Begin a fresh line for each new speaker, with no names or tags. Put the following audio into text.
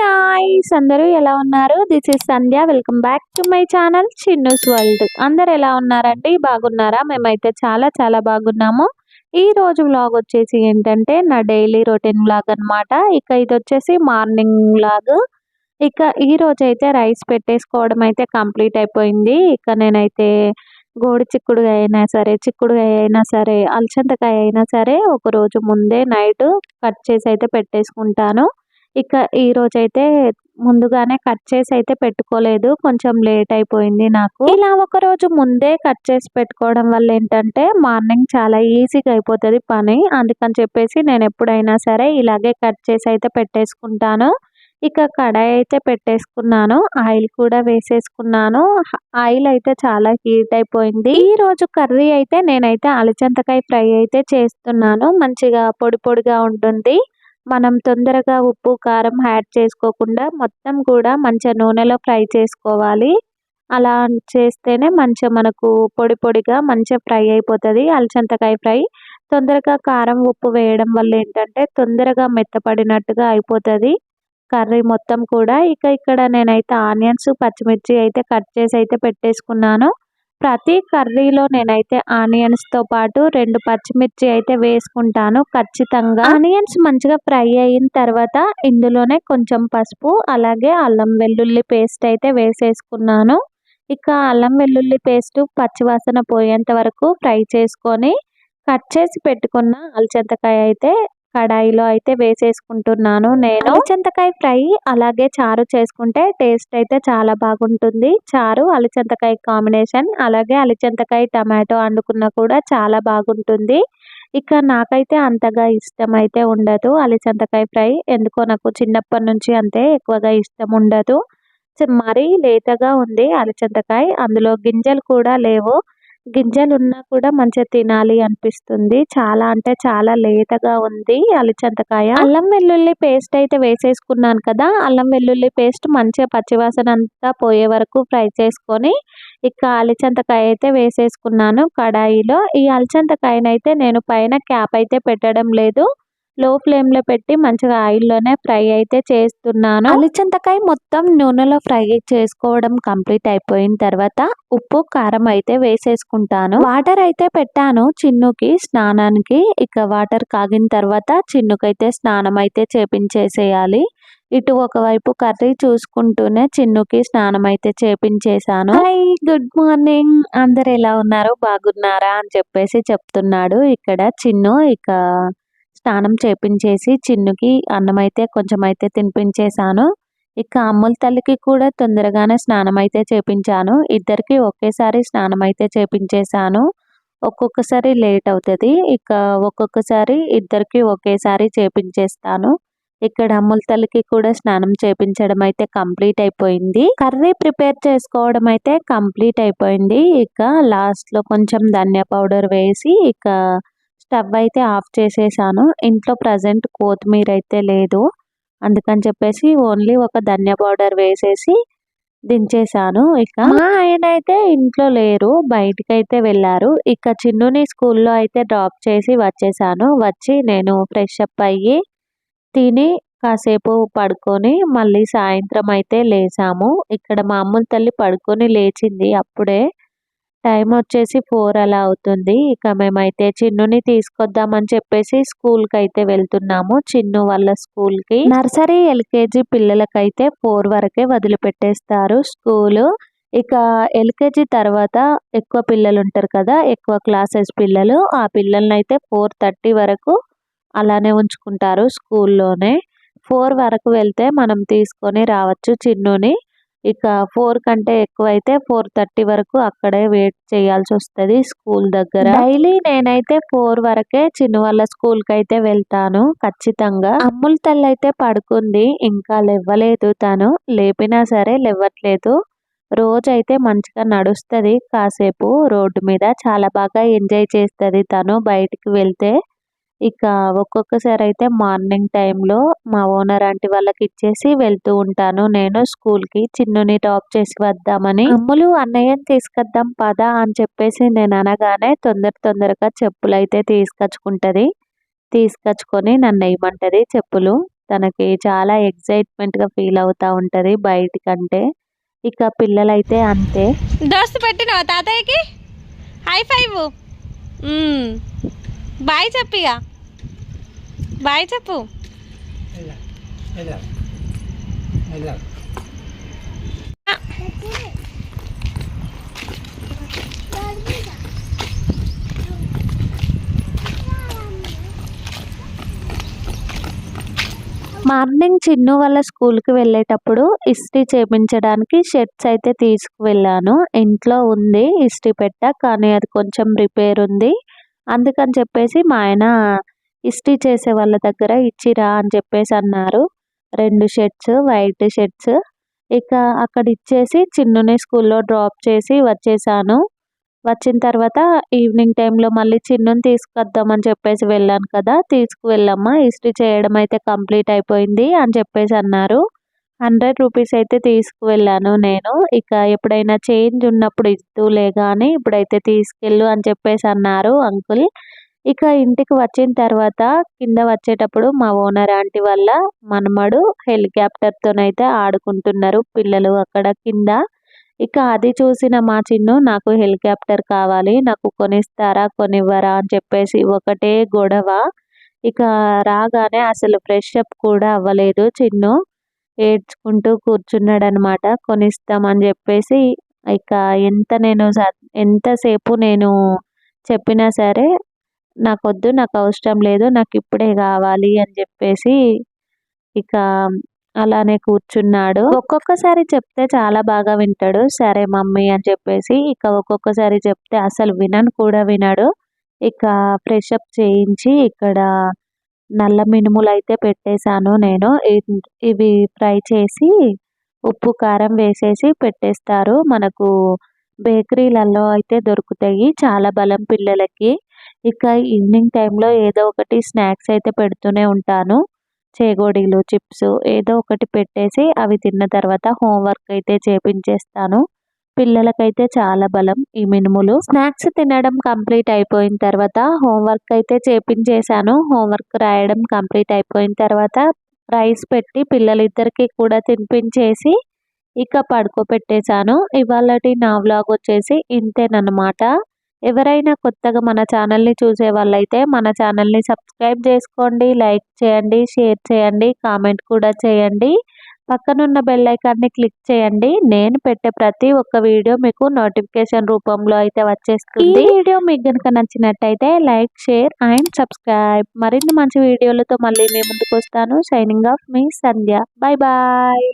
Guys అందరూ ఎలా ఉన్నారు? This is Sandhya welcome back to my channel Chinnu's world అందరు ఎలా ఉన్నారండి? బాగున్నారా? మేమైతే చాలా చాలా బాగున్నాము. ఈ రోజు వ్లాగ్ వచ్చేసి ఏంటంటే నా డైలీ రొటీన్ వ్లాగ్ అనమాట ఇక ఇది వచ్చేసి మార్నింగ్ వ్లాగ్ ఇక ఈ రోజు అయితే రైస్ పెట్టేసుకోవడం అయితే కంప్లీట్ అయిపోయింది. ఇక నేనైతే గోడి చిక్కుడుగా అయినా సరే చిక్కుడుగాయ అయినా సరే అలసందకాయ అయినా సరే ఒక రోజు ముందే నైట్ కట్ చేసి అయితే పెట్టేసుకుంటాను. ఇక ఈ రోజు అయితే ముందుగానే కట్ చేసి అయితే పెట్టుకోలేదు. కొంచెం లేట్ అయిపోయింది నాకు. ఇలా ఒక రోజు ముందే కట్ చేసి పెట్టుకోవడం వల్ల ఏంటంటే మార్నింగ్ చాలా ఈజీగా అయిపోతుంది పని. అందుకని చెప్పేసి నేను ఎప్పుడైనా సరే ఇలాగే కట్ చేసి అయితే పెట్టేసుకుంటాను. ఇక కడాయి అయితే పెట్టేసుకున్నాను. ఆయిల్ కూడా వేసేసుకున్నాను. ఆయిల్ అయితే చాలా హీట్ అయిపోయింది. ఈ రోజు కర్రీ అయితే నేనైతే అలచంతకాయ ఫ్రై అయితే చేస్తున్నాను. మంచిగా పొడి పొడిగా ఉంటుంది. మనం తొందరగా ఉప్పు కారం యాడ్ చేసుకోకుండా మొత్తం కూడా మంచిగా నూనెలో ఫ్రై చేసుకోవాలి. అలా చేస్తేనే మంచిగా మనకు పొడి పొడిగా మంచిగా ఫ్రై అయిపోతుంది అలచంతకాయ ఫ్రై. తొందరగా కారం ఉప్పు వేయడం వల్ల ఏంటంటే తొందరగా మెత్తపడినట్టుగా అయిపోతుంది. కర్రీ మొత్తం కూడా. ఇక ఇక్కడ నేనైతే ఆనియన్స్ పచ్చిమిర్చి అయితే కట్ చేసి అయితే పెట్టేసుకున్నాను. ప్రతి కర్రీలో నేనైతే ఆనియన్స్తో పాటు రెండు పచ్చిమిర్చి అయితే వేసుకుంటాను ఖచ్చితంగా. ఆనియన్స్ మంచిగా ఫ్రై అయిన తర్వాత ఇందులోనే కొంచెం పసుపు అలాగే అల్లం వెల్లుల్లి పేస్ట్ అయితే వేసేసుకున్నాను. ఇక అల్లం వెల్లుల్లి పేస్ట్ పచ్చివాసన పోయేంత వరకు ఫ్రై చేసుకొని కట్ చేసి పెట్టుకున్న అలచంతకాయ అయితే కడాయిలో అయితే వేసేసుకుంటున్నాను నేను. అలచంతకాయ ఫ్రై అలాగే చారు చేసుకుంటే టేస్ట్ అయితే చాలా బాగుంటుంది. చారు అలచంతకాయ కాంబినేషన్ అలాగే అలచంతకాయ టమాటో వండుకున్నా కూడా చాలా బాగుంటుంది. ఇక నాకైతే అంతగా ఇష్టం అయితే ఉండదు అలచంతకాయ ఫ్రై. ఎందుకో నాకు చిన్నప్పటి నుంచి అంతే ఎక్కువగా ఇష్టం ఉండదు. మరీ లేతగా ఉంది అలచంతకాయ అందులో గింజలు కూడా లేవు. గింజలు ఉన్నా కూడా మంచిగా తినాలి అనిపిస్తుంది. చాలా అంటే చాలా లేతగా ఉంది అలిచంతకాయ అల్లం వెల్లుల్లి పేస్ట్ అయితే వేసేసుకున్నాను కదా అల్లం వెల్లుల్లి పేస్ట్ మంచిగా పచ్చివాసన అంతా పోయే వరకు ఫ్రై చేసుకొని ఇక అలిచంతకాయ అయితే వేసేసుకున్నాను కడాయిలో. ఈ అలిచంతకాయనైతే నేను పైన క్యాప్ అయితే పెట్టడం లేదు. లో ఫ్లేమ్లో పెట్టి మంచిగా ఆయిల్లోనే ఫ్రై అయితే చేస్తున్నాను. అలిచంతకాయ మొత్తం నూనెలో ఫ్రై చేసుకోవడం కంప్లీట్ అయిపోయిన తర్వాత ఉప్పు కారం అయితే వేసేసుకుంటాను. వాటర్ అయితే పెట్టాను చిన్నుకి స్నానానికి. ఇక వాటర్ కాగిన తర్వాత చిన్నుకైతే స్నానం అయితే చేపించేసేయాలి. ఇటు ఒకవైపు కర్రీ చూసుకుంటూనే చిన్నుకి స్నానం అయితే చేపించేశాను. Hi good morning. అందరు ఎలా ఉన్నారు? బాగున్నారా? అని చెప్పేసి చెప్తున్నాడు ఇక్కడ చిన్ను. ఇక స్నానం చేపించేసి చిన్నుకి అన్నం అయితే కొంచెం అయితే తినిపించేశాను. ఇక అమ్ముల తల్లికి కూడా తొందరగానే స్నానం అయితే చేపించాను. ఇద్దరికి ఒకేసారి స్నానం అయితే చేపించేశాను. ఒక్కొక్కసారి లేట్ అవుతుంది. ఇక ఒక్కొక్కసారి ఇద్దరికి ఒకేసారి చేపించేస్తాను. ఇక్కడ అమ్ముల తల్లికి కూడా స్నానం చేపించడం అయితే కంప్లీట్ అయిపోయింది. కర్రీ ప్రిపేర్ చేసుకోవడం అయితే కంప్లీట్ అయిపోయింది. ఇక లాస్ట్లో కొంచెం ధనియా పౌడర్ వేసి ఇక స్టవ్ అయితే ఆఫ్ చేసేసాను. ఇంట్లో ప్రజెంట్ కొత్తిమీర అయితే లేదు. అందుకని చెప్పేసి ఓన్లీ ఒక ధనియా పౌడర్ వేసేసి దించేసాను. ఇక ఆయన అయితే ఇంట్లో లేరు బయటికి అయితే వెళ్ళారు. ఇక చిన్నుని స్కూల్లో అయితే డ్రాప్ చేసి వచ్చేసాను. వచ్చి నేను ఫ్రెష్ అప్ అయ్యి తిని కాసేపు పడుకొని మళ్ళీ సాయంత్రం అయితే లేసాము. ఇక్కడ మా అమ్ముల తల్లి పడుకొని లేచింది అప్పుడే. టైం వచ్చేసి ఫోర్ అలా అవుతుంది. ఇక మేమైతే చిన్నుని తీసుకొద్దామని చెప్పేసి స్కూల్కి అయితే వెళ్తున్నాము. చిన్ను వాళ్ళ స్కూల్కి నర్సరీ ఎల్కేజీ పిల్లలకైతే ఫోర్ వరకే వదిలిపెట్టేస్తారు స్కూల్. ఇక ఎల్కేజీ తర్వాత ఎక్కువ పిల్లలు ఉంటారు కదా ఎక్కువ క్లాసెస్ పిల్లలు ఆ పిల్లల్ని అయితే ఫోర్ థర్టీ వరకు అలానే ఉంచుకుంటారు స్కూల్లోనే. ఫోర్ వరకు వెళ్తే మనం తీసుకొని రావచ్చు చిన్నుని. ఇక ఫోర్ కంటే ఎక్కువ అయితే ఫోర్ థర్టీ వరకు అక్కడే వెయిట్ చేయాల్సి వస్తుంది స్కూల్ దగ్గర. డైలీ నేనైతే ఫోర్ వరకే చిన్న వాళ్ళ స్కూల్కి అయితే వెళ్తాను ఖచ్చితంగా. అమ్ముల తల్లి అయితే పడుకుంది ఇంకా లేవ్వలేదు తను. లేపినా సరే లేవ్వట్లేదు. రోజైతే మంచిగా నడుస్తుంది కాసేపు రోడ్డు మీద. చాలా బాగా ఎంజాయ్ చేస్తుంది తను బయటికి వెళ్తే. ఇక ఒక్కొక్కసారి అయితే మార్నింగ్ టైంలో మా ఓనర్ ఆంటీ వాళ్ళకి ఇచ్చేసి వెళ్తూ ఉంటాను. నేను స్కూల్కి చిన్నుని టాప్ చేసి వద్దామని అమ్ములు అన్నయ్యని తీసుకొద్దాం పదా అని చెప్పేసి నేను అనగానే తొందర తొందరగా చెప్పులు అయితే తీసుకొచ్చుకుంటది. తీసుకొచ్చుకొని నన్ను వేయమంటది చెప్పులు. తనకి చాలా ఎక్సైట్మెంట్గా ఫీల్ అవుతూ ఉంటుంది బయటికంటే. ఇక పిల్లలైతే అంతే.
దోస్తు పెట్టినావా తాతయ్యకి? Hi five. బాయ్ చెప్పిగా బాయ్ చెప్పు.
మార్నింగ్ చిన్ను వాళ్ళ స్కూల్కి వెళ్ళేటప్పుడు ఇస్త్రీ చేపించడానికి షర్ట్స్ అయితే తీసుకువెళ్ళాను. ఇంట్లో ఉంది ఇస్త్రీ పెట్ట కానీ అది కొంచెం రిపేర్ ఉంది. అందుకని చెప్పేసి మా ఆయన ఇస్త్రీ చేసే వాళ్ళ దగ్గర ఇచ్చిరా అని చెప్పేసి అన్నారు. రెండు షర్ట్స్ వైట్ షర్ట్స్. ఇక అక్కడ ఇచ్చేసి చిన్నుని స్కూల్లో డ్రాప్ చేసి వచ్చేసాను. వచ్చిన తర్వాత ఈవినింగ్ టైంలో మళ్ళీ చిన్నుని తీసుకొద్దామని చెప్పేసి వెళ్ళాను కదా తీసుకువెళ్ళమ్మా ఇస్త్రీ చేయడం అయితే కంప్లీట్ అయిపోయింది అని చెప్పేసి అన్నారు. హండ్రెడ్ రూపీస్ అయితే తీసుకువెళ్ళాను నేను. ఇక ఎప్పుడైనా చేంజ్ ఉన్నప్పుడు ఇస్తూలే కానీ ఇప్పుడైతే తీసుకెళ్ళు అని చెప్పేసి అన్నారు అంకుల్. ఇక ఇంటికి వచ్చిన తర్వాత కింద వచ్చేటప్పుడు మా ఓనర్ ఆంటీ వల్ల మనమడు హెలికాప్టర్తోనైతే ఆడుకుంటున్నారు పిల్లలు అక్కడ కింద. ఇక అది చూసిన మా చిన్ను నాకు హెలికాప్టర్ కావాలి నాకు కొనిస్తారా కొనివ్వరా అని చెప్పేసి ఒకటే గొడవ. ఇక రాగానే అసలు ఫ్రెష్ అప్ కూడా అవ్వలేదు చిన్ను. ఏడ్చుకుంటూ కూర్చున్నాడనమాట కొనిస్తామని చెప్పేసి. ఇక ఎంత నేను ఎంతసేపు నేను చెప్పినా సరే నాకు వద్దు నాకు అవసరం లేదు నాకు ఇప్పుడే కావాలి అని చెప్పేసి ఇక అలానే కూర్చున్నాడు. ఒక్కొక్కసారి చెప్తే చాలా బాగా వింటాడు. సరే మమ్మీ అని చెప్పేసి ఇక ఒక్కొక్కసారి చెప్తే అసలు వినను కూడా వినడు. ఇక ఫ్రెష్ అప్ చేయించి ఇక్కడ నల్ల మినుములు అయితే పెట్టేశాను నేను. ఇవి ఫ్రై చేసి ఉప్పు కారం వేసేసి పెట్టేస్తారు. మనకు బేకరీలలో అయితే దొరుకుతాయి. చాలా బలం పిల్లలకి. ఇక ఈవినింగ్ టైంలో ఏదో ఒకటి స్నాక్స్ అయితే పెడుతూనే ఉంటాను. చేగోడీలు చిప్స్ ఏదో ఒకటి పెట్టేసి అవి తిన్న తర్వాత హోంవర్క్ అయితే చేపించేస్తాను. పిల్లలకైతే చాలా బలం ఈ మినుములు. స్నాక్స్ తినడం కంప్లీట్ అయిపోయిన తర్వాత హోంవర్క్ అయితే చేపించేశాను. హోంవర్క్ రాయడం కంప్లీట్ అయిపోయిన తర్వాత రైస్ పెట్టి పిల్లలిద్దరికీ కూడా తినిపించేసి ఇక పడుకోబెట్టేశాను. ఇవాళటి నా వ్లాగ్ వచ్చేసి ఇంతేనమాట ఎవరైనా కొత్తగా మన ఛానల్ని చూసే వాళ్ళైతే మన ఛానల్ని సబ్స్క్రైబ్ చేసుకోండి లైక్ చేయండి షేర్ చేయండి కామెంట్ కూడా చేయండి. పక్కనున్న బెల్ ఐకాన్ని క్లిక్ చేయండి. నేను పెట్టే ప్రతి ఒక్క వీడియో మీకు నోటిఫికేషన్ రూపంలో అయితే వచ్చేస్తుంది. ఈ వీడియో మీకు కనుక నచ్చినట్టయితే లైక్ షేర్ అండ్ సబ్స్క్రైబ్. మరిన్ని మంచి వీడియోలతో మళ్ళీ మీ ముందుకు వస్తాను. సైనింగ్ ఆఫ్ మీ సంధ్య. Bye bye